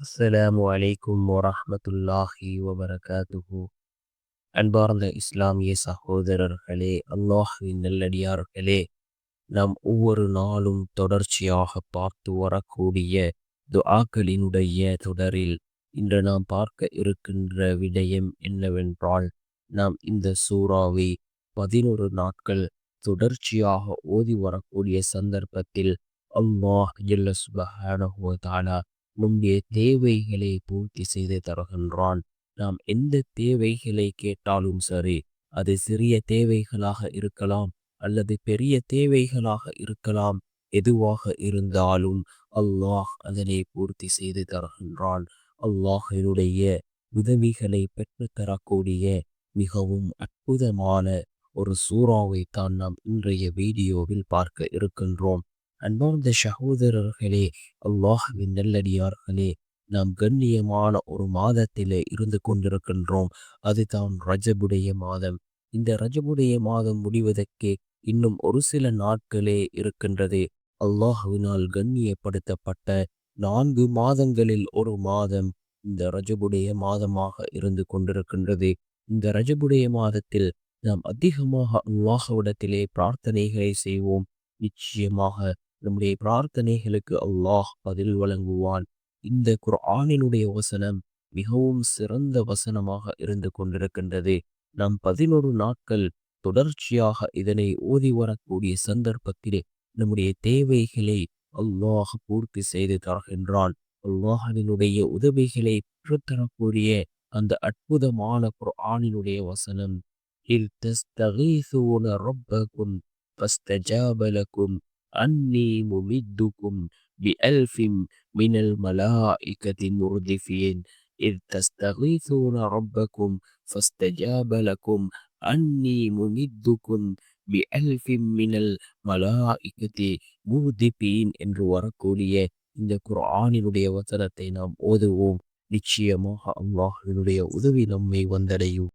அஸ்ஸலாமு அலைக்கும் வரஹ்மத்துல்லாஹி வபரகாத்துஹு. அன்பார்ந்த இஸ்லாமிய சகோதரர்களே அல்லாஹ்வின் நல்லடியார்களே நாம் ஒவ்வொரு நாளும் தொடர்ச்சியாக பார்த்து வரக்கூடிய துஆக்களினுடைய தொடரில் இன்று நாம் பார்க்க இருக்கின்ற விடயம் என்னவென்றால் நாம் இந்த சூறாவை பதினொரு நாட்கள் தொடர்ச்சியாக ஓதி வரக்கூடிய சந்தர்ப்பத்தில் அல்லாஹ் ஜல்ல சுபஹானஹு நம்முடைய தேவைகளை பூர்த்தி செய்து தருகின்றான். நாம் எந்த தேவைகளை கேட்டாலும் சரி அது சிறிய தேவைகளாக இருக்கலாம் அல்லது பெரிய தேவைகளாக இருக்கலாம். எதுவாக இருந்தாலும் அல்லாஹ் அதனை பூர்த்தி செய்து தருகின்றான். அல்லாஹினுடைய உதவிகளை பெற்றுத்தரக்கூடிய மிகவும் அற்புதமான ஒரு சூறாவை தான் நாம் இன்றைய வீடியோவில் பார்க்க இருக்கின்றோம். அன்பார்ந்த சகோதரர்களே அல்லாஹுவின் நல்லடியார்களே நாம் கண்ணியமான ஒரு மாதத்திலே இருந்து கொண்டிருக்கின்றோம். அதுதான் ரஜபுடைய மாதம். இந்த ரஜபுடைய மாதம் முடிவதற்கு இன்னும் ஒரு சில நாட்களே இருக்கின்றது. அல்லாஹுவினால் கண்ணியப்படுத்தப்பட்ட நான்கு மாதங்களில் ஒரு மாதம் இந்த ரஜபுடைய மாதமாக இருந்து கொண்டிருக்கின்றது. இந்த ரஜபுடைய மாதத்தில் நாம் அதிகமாக அல்லாஹ்விடத்திலே பிரார்த்தனைகளை செய்வோம். நிச்சயமாக நம்முடைய பிரார்த்தனைகளுக்கு அல்லாஹ் பதில் வழங்குவான். இந்த குர்ஆனினுடைய வசனம் மிகவும் சிறந்த வசனமாக இருந்து கொண்டிருக்கின்றது. நம் பதினொரு நாட்கள் தொடர்ச்சியாக இதனை ஓதி வரக்கூடிய சந்தர்ப்பத்திலே நம்முடைய தேவைகளை அல்லாஹ் பூர்த்தி செய்து தருகின்றான். அல்லாஹனினுடைய உதவிகளை பெற்றுத்தரக்கூடிய அந்த அற்புதமான குர்ஆனினுடைய வசனம் இல் தஸ்தகீசுன ரப்பகும் ஃபஸ்தஜாப أني ممدكم بألف من الملائكة مردفين إذ تستغيثون ربكم فاستجاب لكم أني ممدكم بألف من الملائكة مردفين என்று வரக்கூடிய இந்த குர்ஆனினுடைய வசனத்தை நாம் ஓதுவோம் நிச்சயமாக அல்லாஹ்வினுடைய உதவி நம்மை வந்தடையும்